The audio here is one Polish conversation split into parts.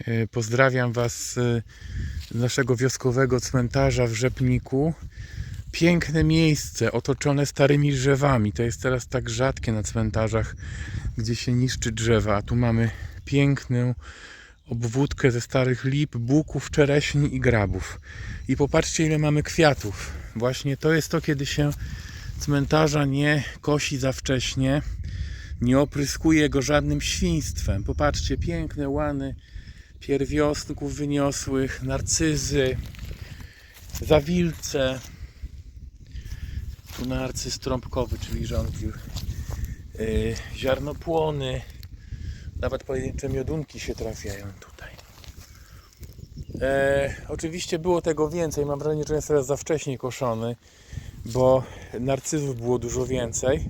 E, Pozdrawiam Was z naszego wioskowego cmentarza w Rzepniku. Piękne miejsce, otoczone starymi drzewami. To jest teraz tak rzadkie na cmentarzach, gdzie się niszczy drzewa. A tu mamy piękną obwódkę ze starych lip, buków, czereśni i grabów. I popatrzcie, ile mamy kwiatów. Właśnie to jest to, kiedy się cmentarza nie kosi za wcześnie, nie opryskuje go żadnym świństwem. Popatrzcie, piękne łany pierwiostków wyniosłych, narcyzy, zawilce, tu narcyz trąbkowy, czyli żonkil, yy, ziarnopłony, nawet pojedyncze miodunki się trafiają tutaj. E, oczywiście było tego więcej, mam wrażenie, że jest teraz za wcześnie koszony, bo narcyzów było dużo więcej.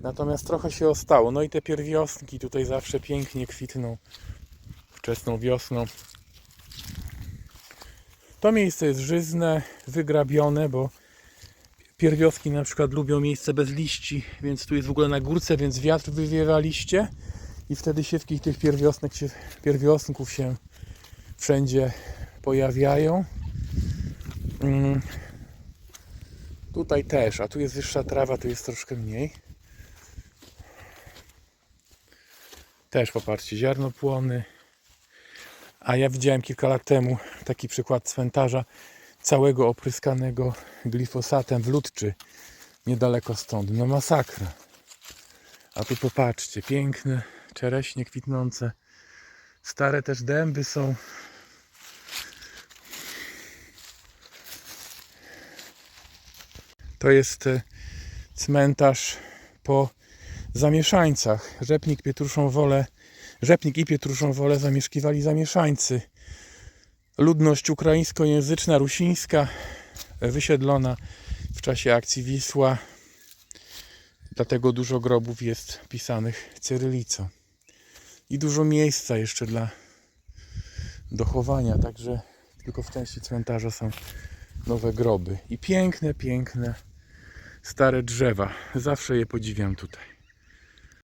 Natomiast trochę się ostało. No i te pierwiostki tutaj zawsze pięknie kwitną wczesną wiosną. To miejsce jest żyzne, wygrabione, bo pierwiostki na przykład lubią miejsce bez liści, więc tu jest w ogóle na górce, więc wiatr wywiewa liście i wtedy siewki tych pierwiosnek się, pierwiosnków się wszędzie pojawiają. Mm. Tutaj też, a tu jest wyższa trawa, tu jest troszkę mniej. Też popatrzcie, ziarnopłony. A ja widziałem kilka lat temu taki przykład cmentarza całego opryskanego glifosatem w niedaleko stąd. No masakra. A tu popatrzcie, piękne czereśnie kwitnące. Stare też dęby są. To jest e, cmentarz po zamieszańcach. Rzepnik, Pietruszą Wolę Rzepnik i Pietruszą Wolę zamieszkiwali zamieszańcy. Ludność ukraińskojęzyczna, rusińska, wysiedlona w czasie akcji Wisła. Dlatego dużo grobów jest pisanych cyrylicą. I dużo miejsca jeszcze dla dochowania, także tylko w części cmentarza są nowe groby. I piękne, piękne stare drzewa. Zawsze je podziwiam tutaj.